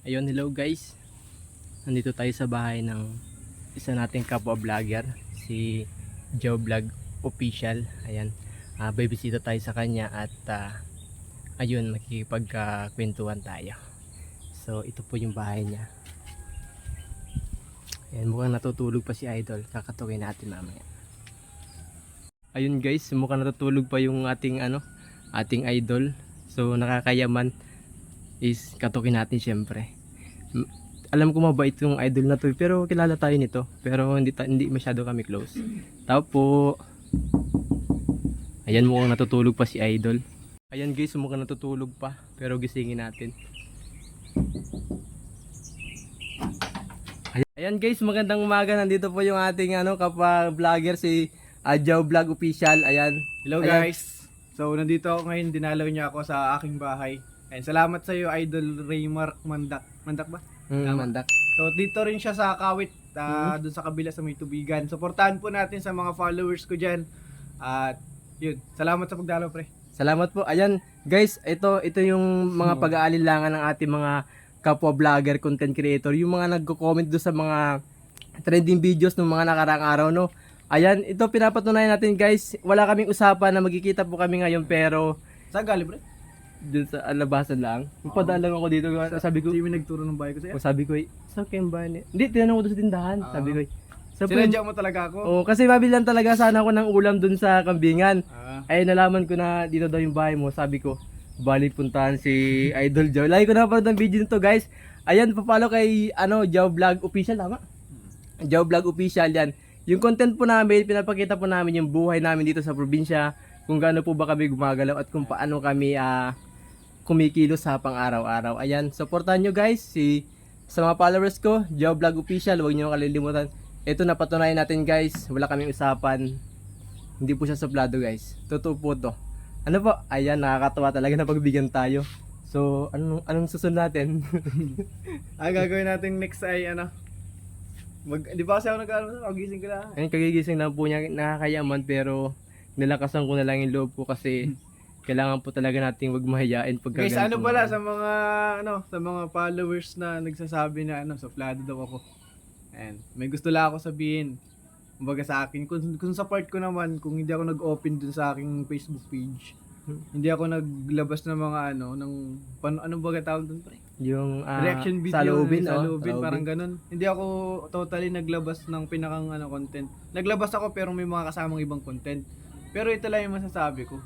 Ayun, hello guys. Nandito tayo sa bahay ng isa nating kapwa vlogger, si Joe Vlog Official. Ayan, uh, babysita tayo sa kanya at ah, ayun, makikipagkakwentuhan tayo. So, ito po yung bahay niya. Ayan, mukhang natutulog pa si Idol. Kakatukin natin mamaya. Ayun guys, mukhang natutulog pa yung ating ano, ating idol. So, nakakayaman is katukin natin syempre. Alam ko mabait yung idol na to pero kilala tayo nito pero hindi ta- hindi masyado kami close. Tao po. Ayan mukhang natutulog pa si idol. Ayan guys, mukhang natutulog pa pero gisingin natin. Ayan, guys, magandang umaga. Nandito po yung ating ano kapwa vlogger si Adjaw Vlog Official. Ayan. Hello Ayan. guys. So nandito ako ngayon, dinalaw niya ako sa aking bahay. And salamat sa iyo Idol Raymark Mandak. Mandak ba? Mm, Tama. mandak. So dito rin siya sa Kawit, ah, doon sa kabila sa may tubigan. Suportahan po natin sa mga followers ko diyan. At yun, salamat sa pagdalaw pre. Salamat po. Ayan, guys, ito ito yung mga Hmm. pag-aalilangan ng ating mga kapwa vlogger, content creator, yung mga nagko-comment do sa mga trending videos ng mga nakaraang araw, no. Ayan, ito pinapatunayan natin, guys. Wala kaming usapan na magkikita po kami ngayon pero Saan galing pre? Dun sa alabasan lang. Padaan lang ako dito. Sabi ko, Hindi mo nagturo ng bahay ko sa'yo. sabi ko, eh, sa kayo ba ni? Hindi, tinanong ko doon sa tindahan. Ah. Sabi ko, eh, sa Sinadya mo talaga ako. Oh, kasi mabilan talaga sana ako ng ulam dun sa kambingan. Ah, Ay, nalaman ko na dito daw yung bahay mo. Sabi ko, balik puntahan si Idol Joe. Lagi ko na ng video nito, guys. Ayan, papalo kay ano, Joe Vlog Official, tama? Joe Vlog Official yan. Yung content po namin, pinapakita po namin yung buhay namin dito sa probinsya, kung gaano po ba kami gumagalaw at kung paano kami ah, kumikilos sa pang araw-araw. Ayan, supportan nyo guys si sa mga followers ko, Joe Vlog Official, huwag nyo kalilimutan. Ito napatunayan natin guys, wala kaming usapan. Hindi po siya suplado guys. Totoo po to. Ano po? Ayan, nakakatawa talaga na pagbigyan tayo. So, anong, anong susunod natin? ang gagawin natin next ay ano? Mag, di ba kasi ako nag-ano, gising ko lang. Ayun, kagigising lang po niya, nakakayaman pero nilakasan ko na lang yung loob ko kasi kailangan po talaga nating wag mahiyain pag Guys, ano pala sa mga ano, sa mga followers na nagsasabi na ano, suplado daw ako. And may gusto lang ako sabihin. Kumbaga sa akin, kung, kung sa part ko naman, kung hindi ako nag-open dun sa aking Facebook page, hindi ako naglabas ng mga ano, ng, pan, ano ba tawag dun pre? Yung ah, Reaction video, sa loobin, sa oh, loobin, sa parang ganun. Hindi ako totally naglabas ng pinakang ano, content. Naglabas ako pero may mga kasamang ibang content. Pero ito lang yung masasabi ko.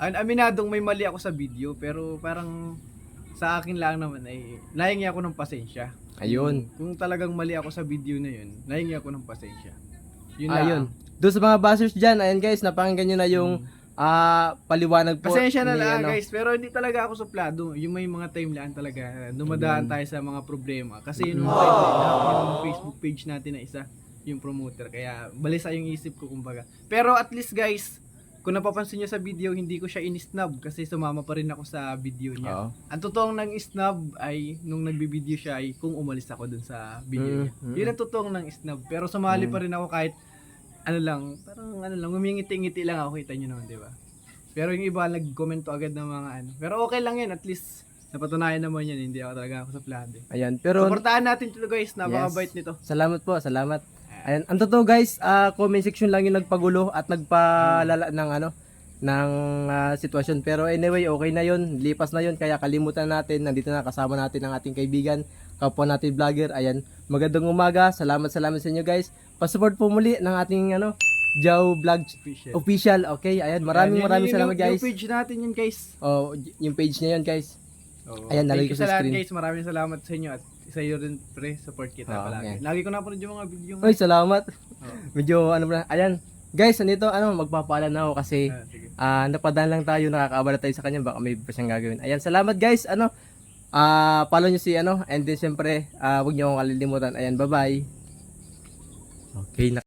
An- aminadong may mali ako sa video pero parang sa akin lang naman ay nahingi ako ng pasensya. Ayun. Kung talagang mali ako sa video na yun, nahingi ako ng pasensya. Yun Ayun. lang. Doon sa mga bashers dyan, ayun guys, napakinggan nyo na yung ah, paliwanag po. Hmm. Pasensya na lang ano. guys, pero hindi talaga ako suplado. Yung may mga time lang talaga, dumadaan tayo sa mga problema. Kasi yung, yung Facebook page natin na isa, yung promoter. Kaya balisa yung isip ko kumbaga. Pero at least guys, kung napapansin nyo sa video, hindi ko siya in-snub kasi sumama pa rin ako sa video niya. Oo. Ang totoong nang snub ay nung nagbibideo siya ay kung umalis ako dun sa video niya. Mm, mm. Yun ang totoong nang snub. Pero sumali Mm. pa rin ako kahit ano lang, parang ano lang, ngumingiti-ngiti lang ako, kita nyo naman, di ba? Pero yung iba nag-comment agad ng mga ano. Pero okay lang yan, at least napatunayan naman yan, hindi ako talaga ako sa plado. Ayan, pero Suportahan natin ito guys, napakabait nito. salamat po, salamat. Ayan, ang totoo guys, ah, comment section lang yung nagpagulo at nagpalala ng ano ng ah, sitwasyon. Pero anyway, okay na yon lipas na yon kaya kalimutan natin. Nandito na kasama natin ang ating kaibigan, kapwa natin vlogger. Ayan, magandang umaga. Salamat, salamat sa inyo guys. Pasupport po muli ng ating ano, Jow Vlog Official. Official. Okay, ayan, maraming Ayan, maraming yung- salamat yung guys. page natin yun guys. Oh, yung page niya yun guys. Oh, Ayan, nalagay ko sa screen. guys, maraming salamat sa inyo at sa iyo rin pre, support kita Oo, palagi. yan. Lagi ko napanood yung mga video mo. Oy, salamat. Oo. Medyo ano ba, ayan. Guys, nandito ano, magpapaalam na ako kasi Ah, sige. Ah, napadaan lang tayo, nakakaabala tayo sa kanya, baka may pa siyang gagawin. Ayan, salamat guys. Ano? Ah, follow niyo si ano, and then syempre, ah, wag niyo akong kalilimutan. Ayan, bye-bye. Okay, na